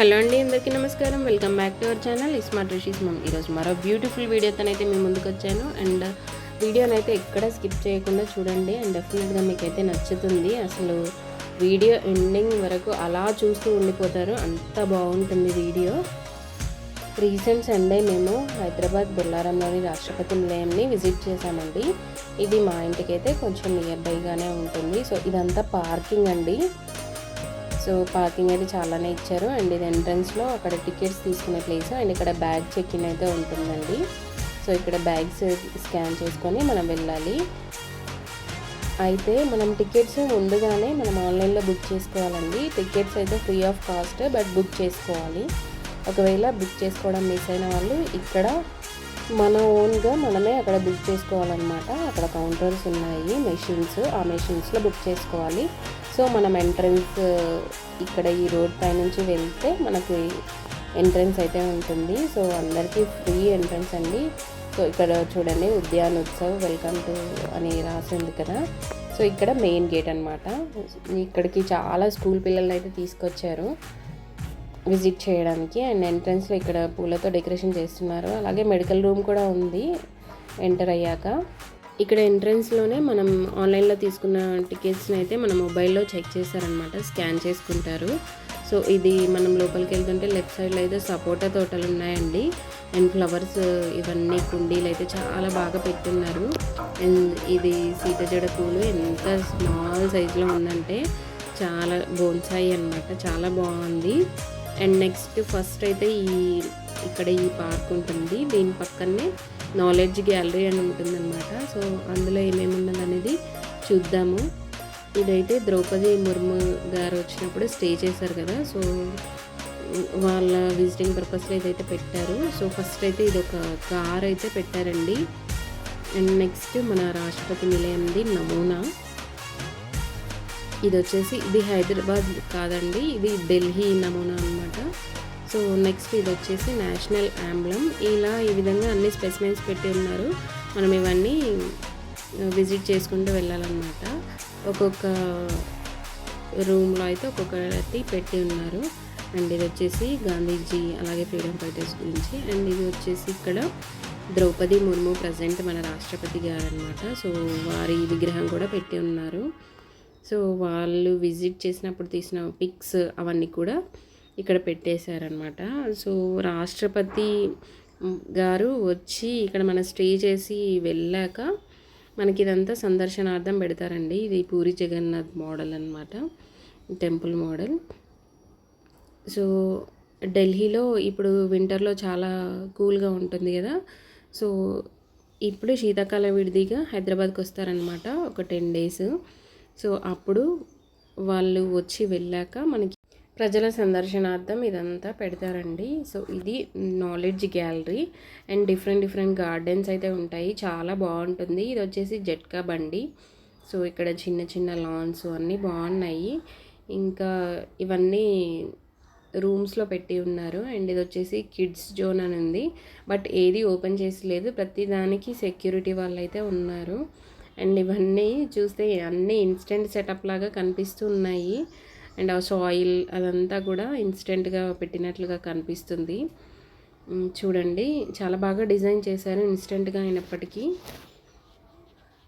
Hello అండి అందరికీ నమస్కారం. Welcome back to our channel. Smart Rishi's mom. ఈరోజు మరో బ్యూటిఫుల్ వీడియోతోనైతే మీ ముందుకు వచ్చాను. అండ్ వీడియోనైతే ఎక్కడ స్కిప్ చేయకుండా చూడండి. అండ్ డెఫినెట్గా మీకైతే నచ్చుతుంది. అసలు వీడియో ఎండింగ్ వరకు అలా చూస్తూ ఉండిపోతారు. అంత బాగుంటుంది వీడియో. రీసెంట్ సండే మేము హైదరాబాద్ బొల్లారంలోని రాష్ట్రపతి నిలయంని విజిట్ చేశామండి. ఇది మా ఇంటికైతే కొంచెం నియర్ బైగానే ఉంటుంది. సో ఇదంతా పార్కింగ్ అండి. సో పార్కింగ్ అయితే చాలానే ఇచ్చారు. అండ్ ఇది ఎంట్రన్స్లో అక్కడ టికెట్స్ తీసుకునే ప్లేస్. అండ్ ఇక్కడ బ్యాగ్ చెక్ ఇన్ అయితే ఉంటుందండి. సో ఇక్కడ బ్యాగ్స్ స్కాన్ చేసుకొని మనం వెళ్ళాలి. అయితే మనం టికెట్స్ ముందుగానే మనం ఆన్లైన్లో బుక్ చేసుకోవాలండి. టికెట్స్ అయితే free of cost but book చేసుకోవాలి. ఒకవేళ బుక్ చేసుకోవడం మిస్ అయిన వాళ్ళు ఇక్కడ మన ఓన్గా మనమే అక్కడ బుక్ చేసుకోవాలన్నమాట. అక్కడ కౌంటర్స్ ఉన్నాయి మెషిన్స్ ఆ మెషిన్స్లో బుక్ చేసుకోవాలి. సో మనం ఎంట్రన్స్ uh, ఇక్కడ ఈ రోడ్ పై నుంచి వెళ్తే మనకి ఎంట్రన్స్ అయితే ఉంటుంది. సో అందరికీ ఫ్రీ ఎంట్రన్స్ అండి. సో ఇక్కడ చూడండి ఉద్యానోత్సవ్ వెల్కమ్ టు అని రాసింది కదా. సో ఇక్కడ మెయిన్ గేట్ అనమాట ఇక్కడికి చాలా స్కూల్ పిల్లల్ని అయితే తీసుకొచ్చారు విజిట్ చేయడానికి. అండ్ ఎంట్రన్స్లో ఇక్కడ పూలతో డెకరేషన్ చేస్తున్నారు. అలాగే మెడికల్ రూమ్ కూడా ఉంది. ఎంటర్ అయ్యాక. ఇక్కడ ఎంట్రన్స్లోనే మనం ఆన్లైన్లో తీసుకున్న టికెట్స్ని అయితే మన మొబైల్లో చెక్ చేస్తారనమాట స్కాన్ చేసుకుంటారు. సో ఇది మనం లోపలికి వెళ్తుంటే లెఫ్ట్ సైడ్లో అయితే సపోటా తోటలు ఉన్నాయండి. అండ్ ఫ్లవర్స్ ఇవన్నీ కుండీలు అయితే చాలా బాగా పెట్టున్నారు. అండ్ ఇది సీతజడ పూలు ఎంత స్మాల్ సైజులో ఉందంటే చాలా బోన్సాయి అనమాట చాలా బాగుంది. అండ్ నెక్స్ట్ ఫస్ట్ అయితే ఈ ఇక్కడ ఈ పార్క్ ఉంటుంది. దీని పక్కనే నాలెడ్జ్ గ్యాలరీ అని ఉంటుందన్నమాట. సో అందులో ఏమేమి ఉన్నది అనేది చూద్దాము. ఇదైతే ద్రౌపది ముర్ము గారు వచ్చినప్పుడు స్టే చేశారు కదా. సో వాళ్ళ విజిటింగ్ పర్పస్లో ఇదైతే పెట్టారు. సో ఫస్ట్ అయితే ఇది ఒక కార్ అయితే పెట్టారండి. అండ్ నెక్స్ట్ మన రాష్ట్రపతి నిలయంది నమూనా. ఇది వచ్చేసి ఇది హైదరాబాద్ కాదండి. ఇది ఢిల్లీ నమూనా అనమాట సో నెక్స్ట్ ఇది వచ్చేసి నేషనల్ ఆంబ్లం ఇలా ఈ విధంగా అన్ని స్పెసిమెంట్స్ పెట్టి ఉన్నారు. మనం ఇవన్నీ విజిట్ చేసుకుంటూ వెళ్ళాలన్నమాట. ఒక్కొక్క రూమ్లో అయితే ఒక్కొక్కటి పెట్టి ఉన్నారు. అండ్ ఇది వచ్చేసి గాంధీజీ అలాగే ఫ్రీడమ్ ఫైటర్స్ గురించి. అండ్ ఇది వచ్చేసి ఇక్కడ ద్రౌపది ముర్ము ప్రజెంట్ మన రాష్ట్రపతి గారు అనమాట సో వారి విగ్రహం కూడా పెట్టి ఉన్నారు. సో వాళ్ళు విజిట్ చేసినప్పుడు తీసిన పిక్స్ అవన్నీ కూడా ఇక్కడ పెట్టేశారనమాట సో రాష్ట్రపతి గారు వచ్చి ఇక్కడ మన స్టే చేసి వెళ్ళాక మనకి ఇదంతా సందర్శనార్థం పెడతారండి. ఇది పూరి జగన్నాథ్ మోడల్ అనమాట టెంపుల్ మోడల్. సో ఢిల్లీలో ఇప్పుడు వింటర్లో చాలా కూల్గా ఉంటుంది కదా. సో ఇప్పుడు శీతాకాల విడిదిగా హైదరాబాద్కి వస్తారనమాట ఒక టెన్ డేస్. సో అప్పుడు వాళ్ళు వచ్చి వెళ్ళాక మనకి ప్రజల సందర్శనార్థం ఇదంతా పెడతారండి. సో ఇది knowledge gallery and different different gardens అయితే ఉంటాయి. చాలా బాగుంటుంది. ఇది వచ్చేసి జట్కా బండి. సో ఇక్కడ చిన్న చిన్న లాన్స్ అన్నీ బాగున్నాయి. ఇంకా ఇవన్నీ రూమ్స్లో పెట్టి ఉన్నారు. అండ్ ఇది వచ్చేసి కిడ్స్ జోన్ అని ఉంది. బట్ ఏది ఓపెన్ చేసి లేదు ప్రతిదానికి సెక్యూరిటీ వాళ్ళు అయితే ఉన్నారు. అండ్ ఇవన్నీ చూస్తే అన్నీ ఇన్స్టెంట్ సెటప్ లాగా కనిపిస్తూ ఉన్నాయి. అండ్ ఆ సాయిల్ అదంతా కూడా ఇన్స్టెంట్గా పెట్టినట్లుగా కనిపిస్తుంది. చూడండి. చాలా బాగా డిజైన్ చేశారు ఇన్స్టెంట్గా అయినప్పటికీ.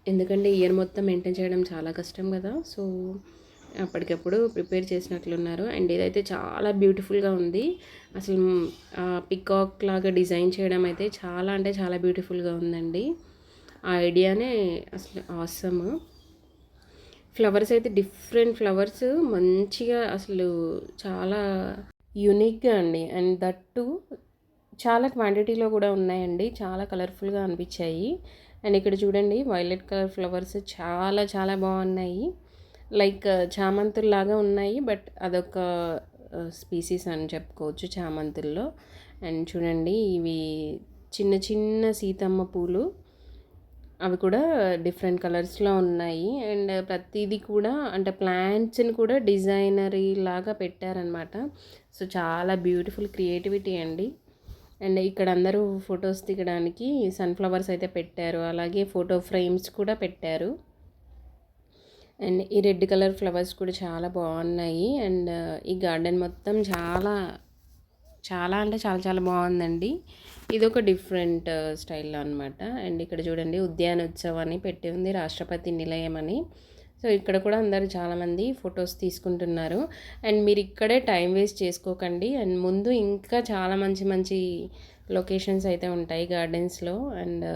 ఎందుకంటే ఇయర్ మొత్తం మెయింటైన్ చేయడం చాలా కష్టం కదా. సో అప్పటికప్పుడు ప్రిపేర్ చేసినట్లున్నారు. అండ్ ఇదైతే చాలా బ్యూటిఫుల్గా ఉంది. అసలు పికాక్ లాగా డిజైన్ చేయడం అయితే చాలా అంటే చాలా బ్యూటిఫుల్గా ఉందండి. ఆ ఐడియానే అసలు ఆసమ్. ఫ్లవర్స్ అయితే డిఫరెంట్ ఫ్లవర్స్. మంచిగా అసలు చాలా యూనిక్గా అండి. అండ్ దట్టు చాలా క్వాంటిటీలో కూడా ఉన్నాయండి. చాలా కలర్ఫుల్గా అనిపించాయి. అండ్ ఇక్కడ చూడండి వైలెట్ కలర్ ఫ్లవర్స్ చాలా చాలా బాగున్నాయి. లైక్ చామంతుల్లాగా ఉన్నాయి. బట్ అదొక స్పీసీస్ అని చెప్పుకోవచ్చు చామంతుల్లో. అండ్ చూడండి ఇవి చిన్న చిన్న సీతమ్మ పూలు. అవి కూడా డిఫరెంట్ కలర్స్లో ఉన్నాయి. అండ్ ప్రతిదీ కూడా అంటే ప్లాంట్స్ని కూడా డిజైనరీ లాగా పెట్టారనమాట సో చాలా బ్యూటిఫుల్ క్రియేటివిటీ అండి. అండ్ ఇక్కడ అందరూ ఫొటోస్ దిగడానికి సన్ఫ్లవర్స్ అయితే పెట్టారు. అలాగే ఫోటో ఫ్రేమ్స్ కూడా పెట్టారు. అండ్ ఈ రెడ్ కలర్ ఫ్లవర్స్ కూడా చాలా బాగున్నాయి. అండ్ ఈ గార్డెన్ మొత్తం చాలా చాలా అంటే చాలా చాలా బాగుందండి. ఇది ఒక డిఫరెంట్ స్టైల్లో అనమాట అండ్ ఇక్కడ చూడండి ఉద్యానోత్సవం అని పెట్టి ఉంది రాష్ట్రపతి నిలయం అని. సో ఇక్కడ కూడా అందరు చాలామంది ఫొటోస్ తీసుకుంటున్నారు. అండ్ మీరు ఇక్కడే టైం వేస్ట్ చేసుకోకండి. అండ్ ముందు ఇంకా చాలా మంచి మంచి లొకేషన్స్ అయితే ఉంటాయి గార్డెన్స్లో. అండ్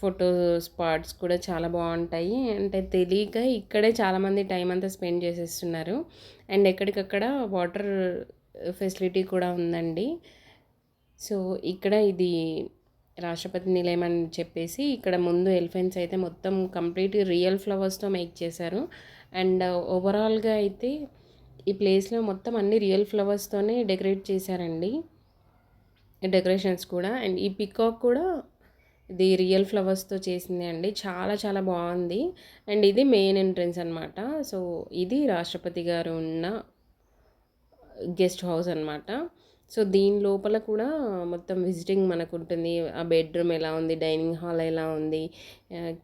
ఫోటో స్పాట్స్ కూడా చాలా బాగుంటాయి. అంటే తెలియక ఇక్కడే చాలామంది టైం అంతా స్పెండ్ చేసేస్తున్నారు. అండ్ ఎక్కడికక్కడ వాటర్ ఫెసిలిటీ కూడా ఉందండి. సో ఇక్కడ ఇది రాష్ట్రపతి నిలయం అని చెప్పేసి ఇక్కడ ముందు ఎలిఫెంట్స్ అయితే మొత్తం కంప్లీట్ రియల్ ఫ్లవర్స్తో మేక్ చేశారు. అండ్ ఓవరాల్గా అయితే ఈ ప్లేస్లో మొత్తం అన్ని రియల్ ఫ్లవర్స్తోనే డెకరేట్ చేశారండి. డెకరేషన్స్ కూడా. అండ్ ఈ పికాక్ కూడా ఇది రియల్ ఫ్లవర్స్తో చేసింది అండి. చాలా చాలా బాగుంది. అండ్ ఇది మెయిన్ ఎంట్రన్స్ అనమాట సో ఇది రాష్ట్రపతి గారు ఉన్న గెస్ట్ హౌస్ అనమాట సో దీని లోపల కూడా మొత్తం విజిటింగ్ మనకు ఉంటుంది ఆ బెడ్రూమ్ ఎలా ఉంది డైనింగ్ హాల్ ఎలా ఉంది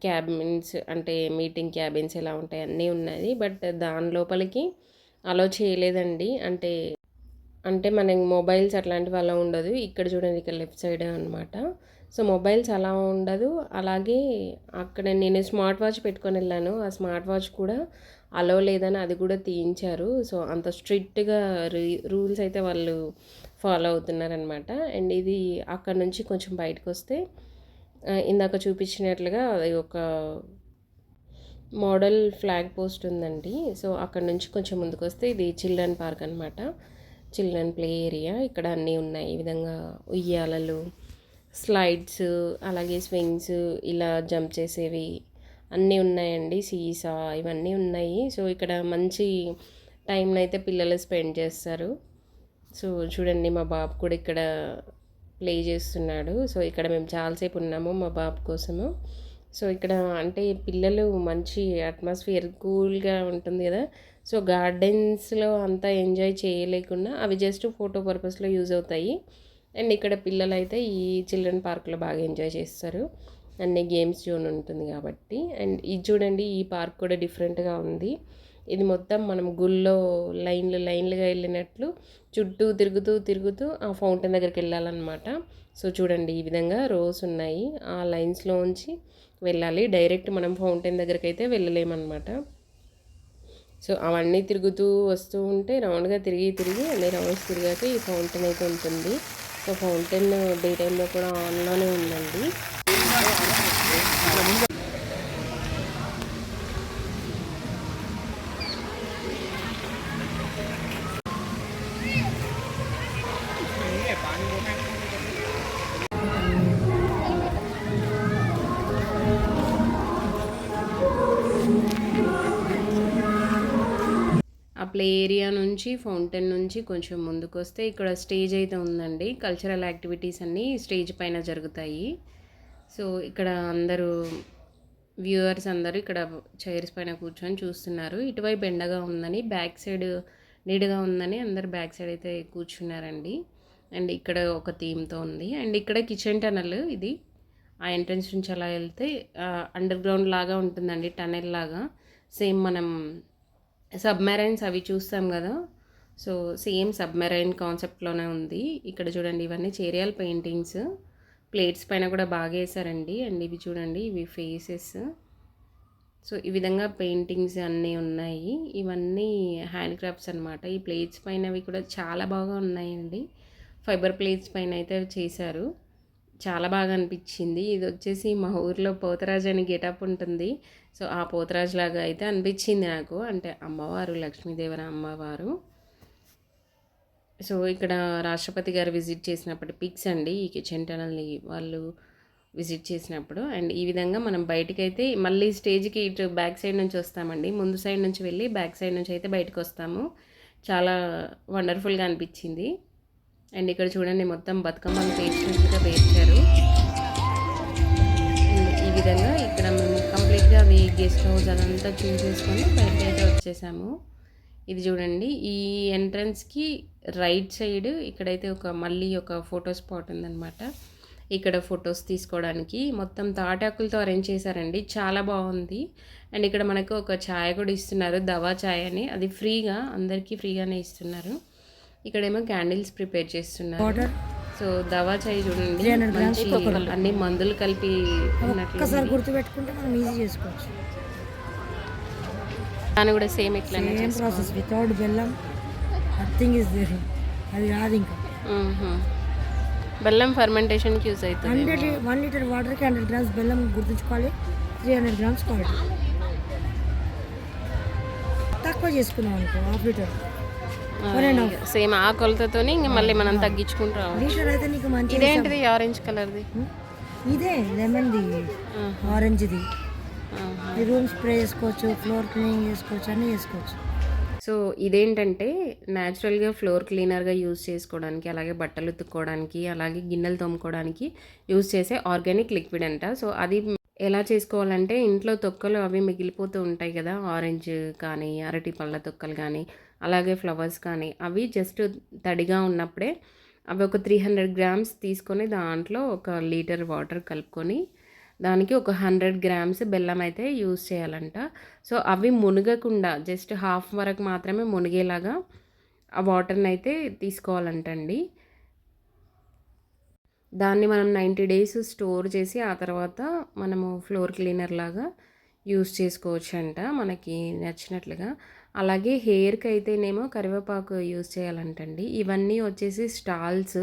క్యాబిన్స్ అంటే మీటింగ్ క్యాబిన్స్ ఎలా ఉంటాయి అన్నీ ఉన్నాయి. బట్ దాని లోపలికి అలో చేయలేదండి. అంటే అంటే మనకి మొబైల్స్ అట్లాంటివి అలా ఉండదు. ఇక్కడ చూడండి ఇక్కడ లెఫ్ట్ సైడ్ అనమాట సో మొబైల్స్ అలా ఉండదు. అలాగే అక్కడ నేను స్మార్ట్ వాచ్ పెట్టుకొని వెళ్ళాను. ఆ స్మార్ట్ వాచ్ కూడా అలో లేదని అది కూడా తీయించారు. సో అంత స్ట్రిక్ట్గా రూల్స్ అయితే వాళ్ళు ఫాలో అవుతున్నారనమాట అండ్ ఇది అక్కడ నుంచి కొంచెం బయటకు వస్తే ఇందాక చూపించినట్లుగా అది ఒక మోడల్ ఫ్లాగ్ పోస్ట్ ఉందండి. సో అక్కడ నుంచి కొంచెం ముందుకు వస్తే ఇది చిల్డ్రన్ పార్క్ అనమాట చిల్డ్రన్ ప్లే ఏరియా. ఇక్కడ అన్నీ ఉన్నాయి. ఈ విధంగా ఉయ్యాలలు స్లైడ్స్ అలాగే స్వింగ్స్ ఇలా జంప్ చేసేవి అన్నీ ఉన్నాయండి సీసా ఇవన్నీ ఉన్నాయి. సో ఇక్కడ మంచి టైంని అయితే పిల్లలు స్పెండ్ చేస్తారు. సో చూడండి మా బాబు కూడా ఇక్కడ ప్లే చేస్తున్నాడు. సో ఇక్కడ మేము చాలాసేపు ఉన్నాము మా బాబు కోసము. సో ఇక్కడ అంటే పిల్లలు మంచి అట్మాస్ఫియర్ కూల్గా ఉంటుంది కదా. సో గార్డెన్స్లో అంతా ఎంజాయ్ చేయలేకుండా అవి జస్ట్ ఫోటో పర్పస్లో యూజ్ అవుతాయి. అండ్ ఇక్కడ పిల్లలు అయితే ఈ చిల్డ్రన్ పార్క్లో బాగా ఎంజాయ్ చేస్తారు. అన్ని గేమ్స్ జోన్ ఉంటుంది కాబట్టి. అండ్ ఇది చూడండి ఈ పార్క్ కూడా డిఫరెంట్గా ఉంది. ఇది మొత్తం మనం గుళ్ళో లైన్లు లైన్లుగా వెళ్ళినట్లు చుట్టూ తిరుగుతూ తిరుగుతూ ఆ ఫౌంటైన్ దగ్గరికి వెళ్ళాలన్నమాట. సో చూడండి ఈ విధంగా రోస్ ఉన్నాయి. ఆ లైన్స్లోంచి వెళ్ళాలి. డైరెక్ట్ మనం ఫౌంటైన్ దగ్గరికి అయితే వెళ్ళలేమన్నమాట. సో అవన్నీ తిరుగుతూ వస్తూ ఉంటే రౌండ్గా తిరిగి తిరిగి అన్ని రౌండ్స్ తిరిగాక ఈ ఫౌంటైన్ అయితే ఉంటుంది. ఫౌంటైన్ డే టైంలో కూడా ఆన్లోనే ఉందండి. ప్లే ఏరియా నుంచి ఫౌంటైన్ నుంచి కొంచెం ముందుకు వస్తే ఇక్కడ స్టేజ్ అయితే ఉందండి. కల్చరల్ యాక్టివిటీస్ అన్నీ స్టేజ్ పైన జరుగుతాయి. సో ఇక్కడ అందరూ వ్యూవర్స్ అందరూ ఇక్కడ చైర్స్ పైన కూర్చొని చూస్తున్నారు. ఇటువైపు ఎండగా ఉందని బ్యాక్ సైడ్ నీడగా ఉందని అందరు బ్యాక్ సైడ్ అయితే కూర్చున్నారండి. అండ్ ఇక్కడ ఒక థీమ్తో ఉంది. అండ్ ఇక్కడ కిచెన్ టనల్ ఇది. ఆ ఎంట్రన్స్ నుంచి అలా వెళ్తే అండర్ గ్రౌండ్ లాగా ఉంటుందండి టనెల్ లాగా. సేమ్ మనం సబ్మెరైన్స్ అవి చూస్తాం కదా. సో సేమ్ సబ్మెరైన్ కాన్సెప్ట్లోనే ఉంది. ఇక్కడ చూడండి ఇవన్నీ చేరియల్ పెయింటింగ్స్. ప్లేట్స్ పైన కూడా బాగా వేసారండి అండ్ ఇవి చూడండి ఇవి ఫేసెస్. సో ఈ విధంగా పెయింటింగ్స్ అన్నీ ఉన్నాయి. ఇవన్నీ హ్యాండ్ క్రాఫ్ట్స్ అనమాట ఈ ప్లేట్స్ పైనవి కూడా చాలా బాగా ఉన్నాయండి. ఫైబర్ ప్లేట్స్ పైన అయితే చేశారు. చాలా బాగా అనిపించింది. ఇది వచ్చేసి మా ఊర్లో పోతరాజు అని గెటప్ ఉంటుంది. సో ఆ పోతరాజు లాగా అయితే అనిపించింది నాకు. అంటే అమ్మవారు లక్ష్మీదేవర అమ్మవారు. సో ఇక్కడ రాష్ట్రపతి గారు విజిట్ చేసినప్పటి పిక్స్ అండి ఈ కిచెన్ టనల్ని వాళ్ళు విజిట్ చేసినప్పుడు. అండ్ ఈ విధంగా మనం బయటకైతే మళ్ళీ స్టేజ్కి ఇటు బ్యాక్ సైడ్ నుంచి వస్తామండి. ముందు సైడ్ నుంచి వెళ్ళి బ్యాక్ సైడ్ నుంచి అయితే బయటకు వస్తాము. చాలా వండర్ఫుల్గా అనిపించింది. అండ్ ఇక్కడ చూడండి మొత్తం బతుకమ్మను పేర్చినట్టుగా పేర్చారు. ఈ విధంగా ఇక్కడ మేము కంప్లీట్గా అవి గెస్ట్ హౌస్ అదంతా చూసేసుకొని బయటకి అయితే వచ్చేసాము. ఇది చూడండి ఈ ఎంట్రన్స్కి రైట్ సైడ్ ఇక్కడైతే ఒక మళ్ళీ ఒక ఫోటో స్పాట్ ఉందన్నమాట. ఇక్కడ ఫొటోస్ తీసుకోవడానికి మొత్తం తాటాకులతో అరేంజ్ చేశారండి చాలా బాగుంది. అండ్ ఇక్కడ మనకు ఒక ఛాయ్ కూడా ఇస్తున్నారు దవా ఛాయ్ అని అది ఫ్రీగా అందరికీ ఫ్రీగానే ఇస్తున్నారు. ఇక్కడేమో క్యాండిల్స్ ప్రిపేర్ చేస్తున్నారు. సో దవా చాయ్ చూడండి. 300 grams మంచి. అన్ని మందులు కలిపి ఒక్కసారి గుర్తుపెట్టుకుంటే మనం ఈజీ చేసుకోవచ్చు. దాన్ని కూడా సేమ్ ఇట్లానే సేమ్ ప్రాసెస్ వితౌట్ బెల్లం నథింగ్ ఇస్ దేర్ అది కాదు ఇంకా. బెల్లం ఫర్మెంటేషన్కి యూజ్ అవుతుంది హండ్రెడ్ వన్ లీటర్ వాటర్కి హండ్రెడ్ గ్రామ్స్ బెల్లం గుర్తుంచుకోవాలి. త్రీ హండ్రెడ్ గ్రామ్స్ క్వాలిటీ తక్కువ చేసుకున్నాం అనుకో హాఫ్ లీటర్. సేమ్ ఆ కొలతతోని ఇంకా మళ్ళీ మనం తగ్గించుకుంటూ నీకు మంచి ఇదేంటిది ఆరెంజ్ కలర్ది ఇదే లెమన్ది ఆరెంజ్ది రూమ్ స్ప్రే చేసుకోవచ్చు ఫ్లోర్ క్లీనింగ్ చేసుకోవచ్చు అన్నీ చేసుకోవచ్చు. సో ఇదేంటంటే న్యాచురల్గా ఫ్లోర్ క్లీనర్గా యూజ్ చేసుకోవడానికి అలాగే బట్టలు ఉతుక్కోవడానికి అలాగే గిన్నెలు తోముకోవడానికి యూజ్ చేసే ఆర్గానిక్ లిక్విడ్ అంట. సో అది ఎలా చేసుకోవాలంటే ఇంట్లో తొక్కలు అవి మిగిలిపోతూ ఉంటాయి కదా ఆరెంజ్ కానీ అరటి పళ్ళ తొక్కలు కానీ అలాగే ఫ్లవర్స్ కానీ అవి జస్ట్ తడిగా ఉన్నప్పుడే అవి ఒక త్రీ హండ్రెడ్ గ్రామ్స్ తీసుకొని దాంట్లో ఒక లీటర్ వాటర్ కలుపుకొని దానికి ఒక హండ్రెడ్ గ్రామ్స్ బెల్లం అయితే యూస్ చేయాలంట. సో అవి మునగకుండా జస్ట్ హాఫ్ వరకు మాత్రమే మునిగేలాగా ఆ వాటర్ని అయితే తీసుకోవాలంటండి. దాన్ని మనం నైంటీ డేస్ స్టోర్ చేసి ఆ తర్వాత మనము ఫ్లోర్ క్లీనర్ లాగా యూస్ చేసుకోవచ్చు అంట మనకి నచ్చినట్లుగా. అలాగే హెయిర్కి అయితేనేమో కరివేపాకు యూస్ చేయాలంటండి. ఇవన్నీ వచ్చేసి స్టాల్స్.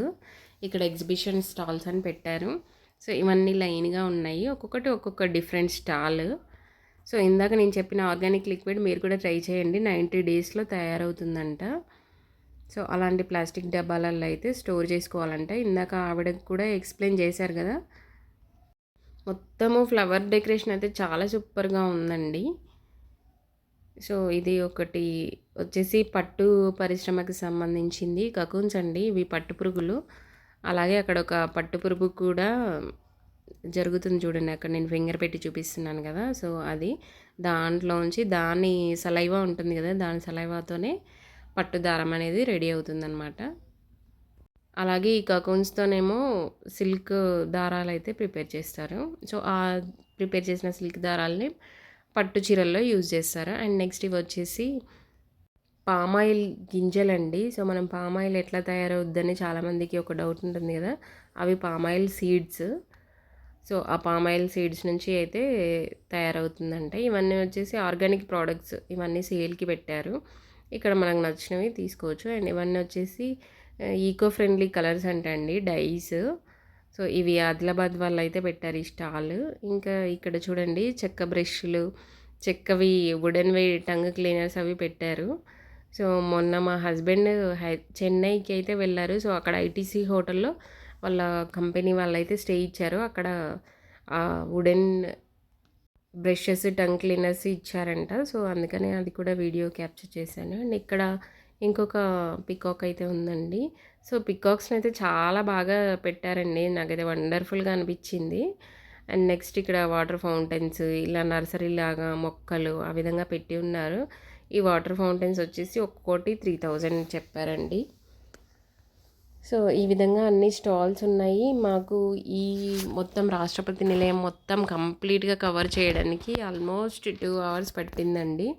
ఇక్కడ ఎగ్జిబిషన్ స్టాల్స్ అని పెట్టారు. సో ఇవన్నీ లైన్గా ఉన్నాయి. ఒక్కొక్కటి ఒక్కొక్క డిఫరెంట్ స్టాల్. సో ఇందాక నేను చెప్పిన ఆర్గానిక్ లిక్విడ్ మీరు కూడా ట్రై చేయండి. నైంటీ డేస్లో తయారవుతుందంట. సో అలాంటి ప్లాస్టిక్ డబ్బాలలో అయితే స్టోర్ చేసుకోవాలంట. ఇందాక ఆవిడకి కూడా ఎక్స్ప్లెయిన్ చేశారు కదా. మొత్తము ఫ్లవర్ డెకరేషన్ అయితే చాలా సూపర్గా ఉందండి. సో ఇది ఒకటి వచ్చేసి పట్టు పరిశ్రమకి సంబంధించింది కకూన్స్ అండి. ఇవి పట్టు పురుగులు. అలాగే అక్కడ ఒక పట్టు పురుగు కూడా జరుగుతుంది చూడండి. అక్కడ నేను ఫింగర్ పెట్టి చూపిస్తున్నాను కదా. సో అది దాంట్లోంచి దాని సలైవా ఉంటుంది కదా. దాని సలైవాతోనే పట్టు దారం అనేది రెడీ అవుతుందన్నమాట. అలాగే ఈ కకూన్స్తోనేమో సిల్క్ దారాలు అయితే ప్రిపేర్ చేస్తారు. సో ఆ ప్రిపేర్ చేసిన సిల్క్ దారాలని పట్టు చీరల్లో యూజ్ చేస్తారు? అండ్ నెక్స్ట్ ఇవి వచ్చేసి పామాయిల్ గింజలండి. సో మనం పామాయిల్ ఎట్లా తయారవుద్దని చాలామందికి ఒక డౌట్ ఉంటుంది కదా. అవి పామాయిల్ సీడ్స్. సో ఆ పామాయిల్ సీడ్స్ నుంచి అయితే తయారవుతుందంట. ఇవన్నీ వచ్చేసి ఆర్గానిక్ ప్రోడక్ట్స్. ఇవన్నీ సేల్కి పెట్టారు. ఇక్కడ మనకు నచ్చినవి తీసుకోవచ్చు. అండ్ ఇవన్నీ వచ్చేసి ఈకో ఫ్రెండ్లీ కలర్స్ అంటే అండి డైస్. సో ఇవి ఆదిలాబాద్ వాళ్ళు అయితే పెట్టారు ఈ స్టాల్. ఇంకా ఇక్కడ చూడండి చెక్క బ్రష్లు చెక్కవి వుడెన్వి టంగ్ క్లీనర్స్ అవి పెట్టారు. సో మొన్న మా హస్బెండ్ హై చెన్నైకి అయితే వెళ్ళారు. సో అక్కడ ఐటీసీ హోటల్లో వాళ్ళ కంపెనీ వాళ్ళైతే స్టే ఇచ్చారు. అక్కడ వుడెన్ బ్రషెస్ టంగ్ క్లీనర్స్ ఇచ్చారంట. సో అందుకనే అది కూడా వీడియో క్యాప్చర్ చేశాను. అండ్ ఇక్కడ ఇంకొక పికాక్ అయితే ఉందండి. సో పికాక్స్ని అయితే చాలా బాగా పెట్టారండి. నాకైతే వండర్ఫుల్గా అనిపించింది. అండ్ నెక్స్ట్ ఇక్కడ వాటర్ ఫౌంటైన్స్ ఇలా నర్సరీ లాగా మొక్కలు ఆ విధంగా పెట్టి ఉన్నారు. ఈ వాటర్ ఫౌంటైన్స్ వచ్చేసి ఒక్కోటి త్రీ థౌజండ్ చెప్పారండి. సో ఈ విధంగా అన్ని స్టాల్స్ ఉన్నాయి. మాకు ఈ మొత్తం రాష్ట్రపతి నిలయం మొత్తం కంప్లీట్గా కవర్ చేయడానికి ఆల్మోస్ట్ టూ అవర్స్ పట్టిందండి.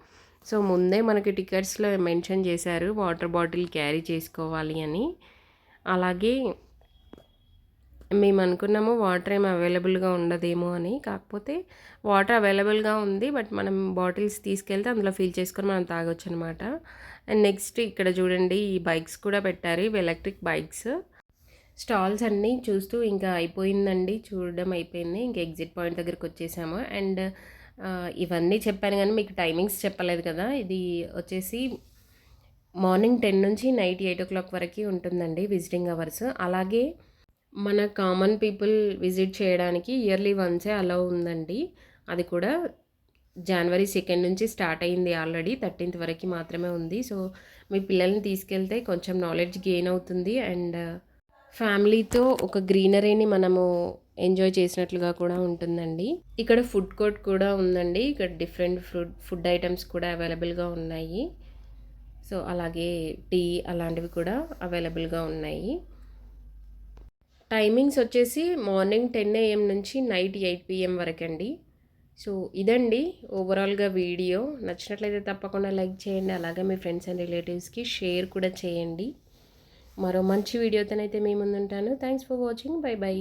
సో ముందే మనకి టికెట్స్లో మెన్షన్ చేశారు వాటర్ బాటిల్ క్యారీ చేసుకోవాలి అని. అలాగే మేము అనుకున్నాము వాటర్ ఏమి అవైలబుల్గా ఉండదేమో అని. కాకపోతే వాటర్ అవైలబుల్గా ఉంది బట్ మనం బాటిల్స్ తీసుకెళ్తే అందులో ఫిల్ చేసుకొని మనం తాగొచ్చు అనమాట అండ్ నెక్స్ట్ ఇక్కడ చూడండి ఈ బైక్స్ కూడా పెట్టారు ఇవి ఎలక్ట్రిక్ బైక్స్. స్టాల్స్ అన్నీ చూస్తూ ఇంకా అయిపోయిందండి చూడడం అయిపోయింది. ఇంకా ఎగ్జిట్ పాయింట్ దగ్గరికి వచ్చేసాము. అండ్ ఇవన్నీ చెప్పాను కానీ మీకు టైమింగ్స్ చెప్పలేదు కదా. ఇది వచ్చేసి మార్నింగ్ టెన్ నుంచి నైట్ ఎయిట్ ఓ క్లాక్ వరకు ఉంటుందండి విజిటింగ్ అవర్స్. అలాగే మన కామన్ పీపుల్ విజిట్ చేయడానికి ఇయర్లీ వన్సే అలౌ ఉందండి. అది కూడా జనవరి సెకండ్ నుంచి స్టార్ట్ అయింది ఆల్రెడీ థర్టీన్త్ వరకు మాత్రమే ఉంది. సో మీ పిల్లల్ని తీసుకెళ్తే కొంచెం నాలెడ్జ్ గెయిన్ అవుతుంది అండ్ ఫ్యామిలీతో ఒక గ్రీనరీని మనము ఎంజాయ్ చేసినట్లుగా కూడా ఉంటుందండి. ఇక్కడ ఫుడ్ కోర్ట్ కూడా ఉందండి. ఇక్కడ డిఫరెంట్ ఫుడ్ ఫుడ్ ఐటమ్స్ కూడా అవైలబుల్గా ఉన్నాయి. సో అలాగే టీ అలాంటివి కూడా అవైలబుల్గా ఉన్నాయి. టైమింగ్స్ వచ్చేసి మార్నింగ్ టెన్ ఏఎం నుంచి నైట్ ఎయిట్ పిఎం వరకు అండి సో ఇదండి ఓవరాల్గా వీడియో. నచ్చినట్లయితే తప్పకుండా లైక్ చేయండి. అలాగే మీ ఫ్రెండ్స్ అండ్ రిలేటివ్స్కి షేర్ కూడా చేయండి. మరో మంచి వీడియోతోనైతే మీ ముందుంటాను. Thanks for watching bye bye